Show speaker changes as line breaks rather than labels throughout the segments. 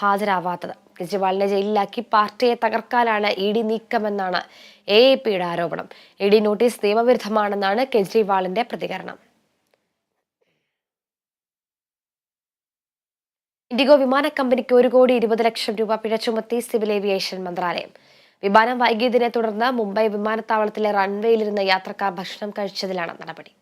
ഹാജരാവാത്തത്. കെജ്രിവാളിനെ ജയിലിലാക്കി പാർട്ടിയെ തകർക്കാനാണ് ഇ ഡി നീക്കമെന്നാണ് എ എ പിയുടെ ആരോപണം. ഇ ഡി നോട്ടീസ് നിയമവിരുദ്ധമാണെന്നാണ് കെജ്രിവാളിന്റെ പ്രതികരണം. ഇൻഡിഗോ വിമാന കമ്പനിക്ക് ഒരു കോടി ഇരുപത് ലക്ഷം രൂപ പിഴ ചുമത്തി സിവിൽ ഏവിയേഷൻ മന്ത്രാലയം. വിമാനം വൈകിയതിനെ തുടർന്ന് മുംബൈ വിമാനത്താവളത്തിലെ റൺവേയിലിരുന്ന യാത്രക്കാർ ഭക്ഷണം കഴിച്ചതിലാണ് നടപടി.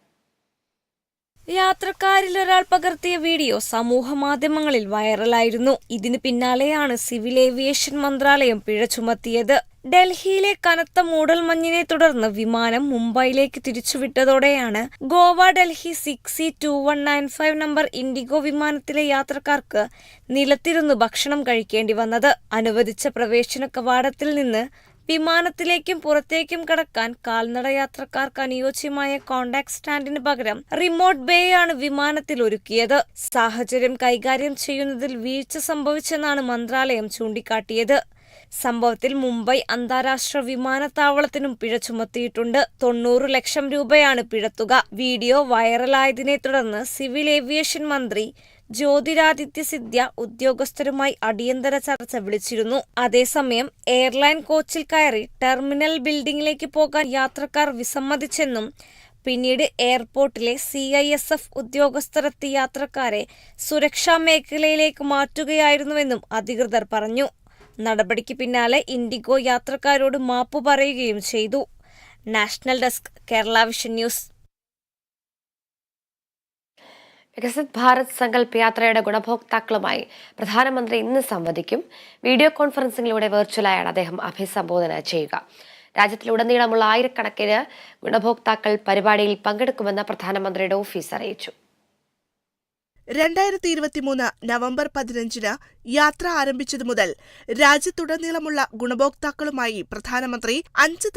യാത്രക്കാരിൽ ഒരാൾ പകർത്തിയ വീഡിയോ സമൂഹ മാധ്യമങ്ങളിൽ വൈറലായിരുന്നു. ഇതിന് പിന്നാലെയാണ് സിവിൽ ഏവിയേഷൻ മന്ത്രാലയം പിഴ ചുമത്തിയത്. ഡൽഹിയിലെ കനത്ത മൂടൽമഞ്ഞിനെ തുടർന്ന് വിമാനം മുംബൈയിലേക്ക് തിരിച്ചുവിട്ടതോടെയാണ് Goa Delhi six two one nine five number Indigo വിമാനത്തിലെ യാത്രക്കാർക്ക് നിലത്തിരുന്ന് ഭക്ഷണം കഴിക്കേണ്ടി വന്നത്. അനുവദിച്ച പ്രവേശന കവാടത്തിൽ നിന്ന് വിമാനത്തിലേക്കും പുറത്തേക്കും കടക്കാൻ കാൽനട യാത്രക്കാർക്ക് അനുയോജ്യമായ കോണ്ടാക്ട് സ്റ്റാൻഡിന് പകരം റിമോട്ട് ബേയാണ് വിമാനത്തിൽ ഒരുക്കിയത്. സാഹചര്യം കൈകാര്യം ചെയ്യുന്നതിൽ വീഴ്ച സംഭവിച്ചെന്നാണ് മന്ത്രാലയം ചൂണ്ടിക്കാട്ടിയത്. സംഭവത്തിൽ മുംബൈ അന്താരാഷ്ട്ര വിമാനത്താവളത്തിനും പിഴ ചുമത്തിയിട്ടുണ്ട്. തൊണ്ണൂറ് ലക്ഷം രൂപയാണ് പിഴത്തുക. വീഡിയോ വൈറലായതിനെ തുടർന്ന് സിവിൽ ഏവിയേഷൻ മന്ത്രി ജ്യോതിരാദിത്യ സിന്ധ്യ ഉദ്യോഗസ്ഥരുമായി അടിയന്തര ചർച്ച വിളിച്ചിരുന്നു. അതേസമയം എയർലൈൻ കോച്ചിൽ കയറി ടെർമിനൽ ബിൽഡിംഗിലേക്ക് പോകാൻ യാത്രക്കാർ വിസമ്മതിച്ചെന്നും പിന്നീട് എയർപോർട്ടിലെ സി ഐ എസ് എഫ് ഉദ്യോഗസ്ഥരെത്തി യാത്രക്കാരെ സുരക്ഷാ മേഖലയിലേക്ക് മാറ്റുകയായിരുന്നുവെന്നും അധികൃതർ പറഞ്ഞു. നടപടിക്ക് പിന്നാലെ ഇൻഡിഗോ യാത്രക്കാരോട് മാപ്പ് പറയുകയും ചെയ്തു. National desk Kerala vision news.
Viksit Bharat Sankalp യാത്രയുടെ ഗുണഭോക്താക്കളുമായി പ്രധാനമന്ത്രി ഇന്ന് സംവദിക്കും. വീഡിയോ കോൺഫറൻസിംഗിലൂടെ വെർച്വലായാണ് അദ്ദേഹം അഭിസംബോധന ചെയ്യുക. രാജ്യത്തിലുടനീളമുള്ള ആയിരക്കണക്കിന് ഗുണഭോക്താക്കൾ പരിപാടിയിൽ പങ്കെടുക്കുമെന്ന് പ്രധാനമന്ത്രിയുടെ ഓഫീസ് അറിയിച്ചു.
രണ്ടായിരത്തി ഇരുപത്തിമൂന്ന് നവംബർ പതിനഞ്ചിന് യാത്ര ആരംഭിച്ചതു മുതൽ രാജ്യത്തുടനീളമുള്ള ഗുണഭോക്താക്കളുമായി പ്രധാനമന്ത്രി അഞ്ച്